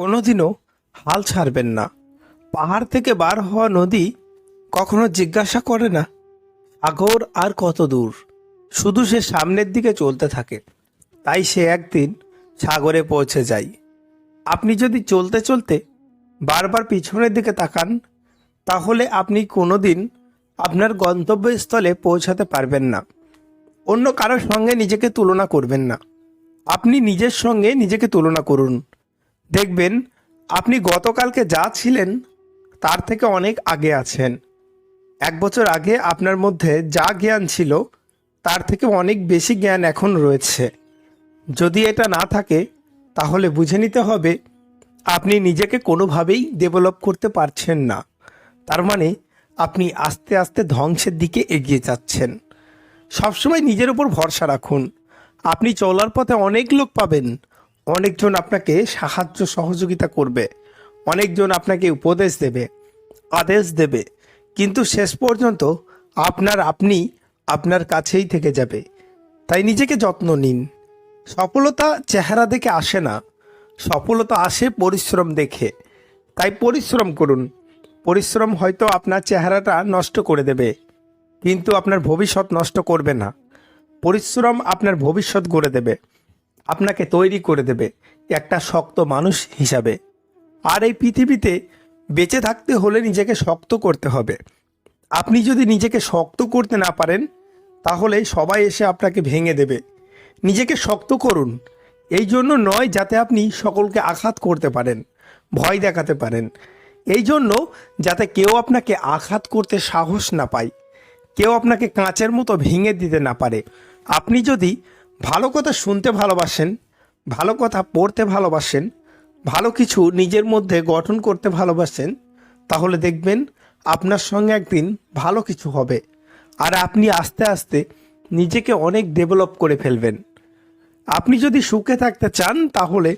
কোনোদিনও হাল ছাড়বেন না। পাহাড় থেকে বার হওয়া নদী কখনো জিজ্ঞাসা করে না, সাগর আর কত দূর। শুধু সে সামনের দিকে চলতে থাকে, তাই সে একদিন সাগরে পৌঁছে যায়। আপনি যদি চলতে চলতে বারবার পিছনের দিকে তাকান, তাহলে আপনি কোনোদিন আপনার গন্তব্যস্থলে পৌঁছাতে পারবেন না। অন্য কারোর সঙ্গে নিজেকে তুলনা করবেন না। আপনি নিজের সঙ্গে নিজেকে তুলনা করুন। দেখবেন, আপনি গতকালকে যা ছিলেন, তার থেকে অনেক আগে আছেন। এক বছর আগে আপনার মধ্যে যা জ্ঞান ছিল, তার থেকে অনেক বেশি জ্ঞান এখন রয়েছে। যদি এটা না থাকে, তাহলে বুঝে নিতে হবে, আপনি নিজেকে কোনোভাবেই ডেভেলপ করতে পারছেন না। তার মানে আপনি আস্তে আস্তে ধ্বংসের দিকে এগিয়ে যাচ্ছেন। সবসময় নিজের উপর ভরসা রাখুন। আপনি চলার পথে অনেক লোক পাবেন। অনেকজন আপনাকে সাহায্য সহযোগিতা করবে। অনেকজন আপনাকে উপদেশ দেবে, আদেশ দেবে। কিন্তু শেষ পর্যন্ত আপনার আপনি আপনার কাছেই থেকে যাবে। তাই নিজেকে যত্ন নিন। সফলতা চেহারা দেখে আসে না। সফলতা আসে পরিশ্রম দেখে। তাই পরিশ্রম করুন। পরিশ্রম হয়তো আপনার চেহারাটা নষ্ট করে দেবে, কিন্তু আপনার ভবিষ্যৎ নষ্ট করবে না। পরিশ্রম আপনার ভবিষ্যৎ গড়ে দেবে। আপনাকে তৈরি করে দেবে একটা শক্ত মানুষ হিসাবে। আর এই পৃথিবীতে বেঁচে থাকতে হলে নিজেকে শক্ত করতে হবে। আপনি যদি নিজেকে শক্ত করতে না পারেন, তাহলে সবাই এসে আপনাকে ভেঙে দেবে। নিজেকে শক্ত করুন। এই জন্য নয় যাতে আপনি সকলকে আঘাত করতে পারেন, ভয় দেখাতে পারেন। এই জন্য যাতে কেউ আপনাকে আঘাত করতে সাহস না পায়, কেউ আপনাকে কাঁচের মতো ভেঙে দিতে না পারে। আপনি যদি ভালো কথা শুনতে ভালোবাসেন, ভালো কথা পড়তে ভালোবাসেন, ভালো কিছু নিজের মধ্যে গঠন করতে ভালোবাসেন, তাহলে দেখবেন আপনার সঙ্গে একদিন ভালো কিছু হবে। আর আপনি আস্তে আস্তে নিজেকে অনেক ডেভেলপ করে ফেলবেন। আপনি যদি সুখে থাকতে চান, তাহলে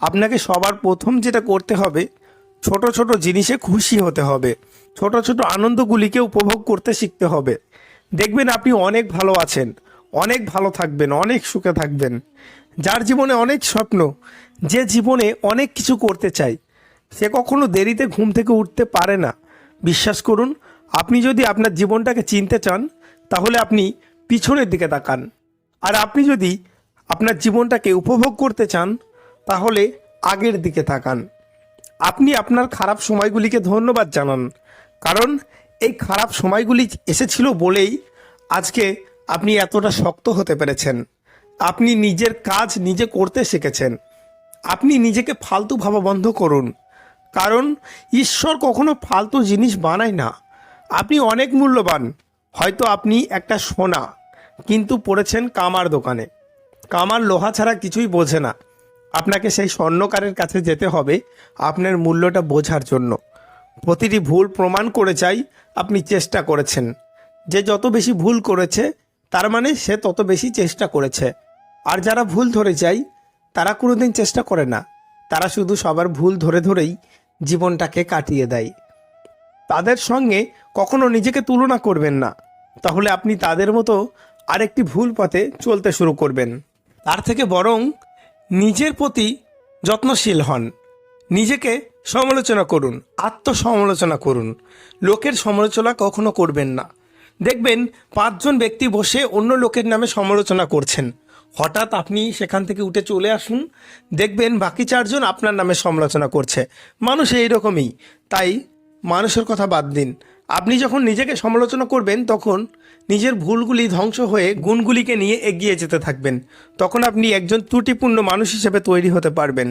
আপনাকে সবার প্রথম যেটা করতে হবে, ছোট ছোট জিনিসে খুশি হতে হবে। ছোট ছোট আনন্দগুলিকে উপভোগ করতে শিখতে হবে। দেখবেন আপনি অনেক ভালো আছেন। অনেক ভালো থাকবেন, অনেক সুখে থাকবেন। যার জীবনে অনেক স্বপ্ন, যে জীবনে অনেক কিছু করতে চায়, সে কখনো দেরিতে ঘুম থেকে উঠতে পারে না। বিশ্বাস করুন, আপনি যদি আপনার জীবনটাকে চিনতে চান, তাহলে আপনি পিছনের দিকে তাকান। আর আপনি যদি আপনার জীবনটাকে উপভোগ করতে চান, তাহলে আগের দিকে তাকান। আপনি আপনার খারাপ সময়গুলিকে ধন্যবাদ জানান। কারণ এই খারাপ সময়গুলি এসেছিল বলেই আজকে আপনি এতটা শক্ত হতে পেরেছেন। আপনি নিজের কাজ নিজে করতে শিখেছেন। আপনি নিজেকে ফালতু ভাবা বন্ধ করুন। কারণ ঈশ্বর কখনো ফালতু জিনিস বানায় না। আপনি অনেক মূল্যবান। হয়তো আপনি একটা সোনা কিন্তু পড়েছেন কামার দোকানে। কামার লোহা ছাড়া কিছুই বোঝে না। আপনাকে সেই স্বর্ণকারের কাছে যেতে হবে আপনার মূল্যটা বোঝার জন্য। প্রতিটি ভুল প্রমাণ করে চাই আপনি চেষ্টা করেছেন। যে যত বেশি ভুল করেছে তার মানে সে তত বেশি চেষ্টা করেছে। আর যারা ভুল ধরে যায়, তারা কোনোদিন চেষ্টা করে না। তারা শুধু সবার ভুল ধরে ধরেই জীবনটাকে কাটিয়ে দেয়। তাদের সঙ্গে কখনো নিজেকে তুলনা করবেন না। তাহলে আপনি তাদের মতো আরেকটি ভুল পথে চলতে শুরু করবেন। তার থেকে বরং নিজের প্রতি যত্নশীল হন। নিজেকে সমালোচনা করুন, আত্মসমালোচনা করুন। লোকের সমালোচনা কখনো করবেন না। দেখবেন, পাঁচজন ব্যক্তি বসে অন্য লোকের নামে সমালোচনা করছেন। হঠাৎ আপনি সেখান থেকে উঠে চলে আসুন, দেখবেন বাকি চারজন আপনার নামে সমালোচনা করছে। মানুষ এইরকমই তাই মানুষের কথা বাদ দিন। আপনি যখন নিজেকে সমালোচনা করবেন, তখন নিজের ভুলগুলি ধ্বংস হয়ে গুণগুলিকে নিয়ে এগিয়ে যেতে থাকবেন। তখন আপনি একজন ত্রুটিপূর্ণ মানুষ হিসেবে তৈরি হতে পারবেন।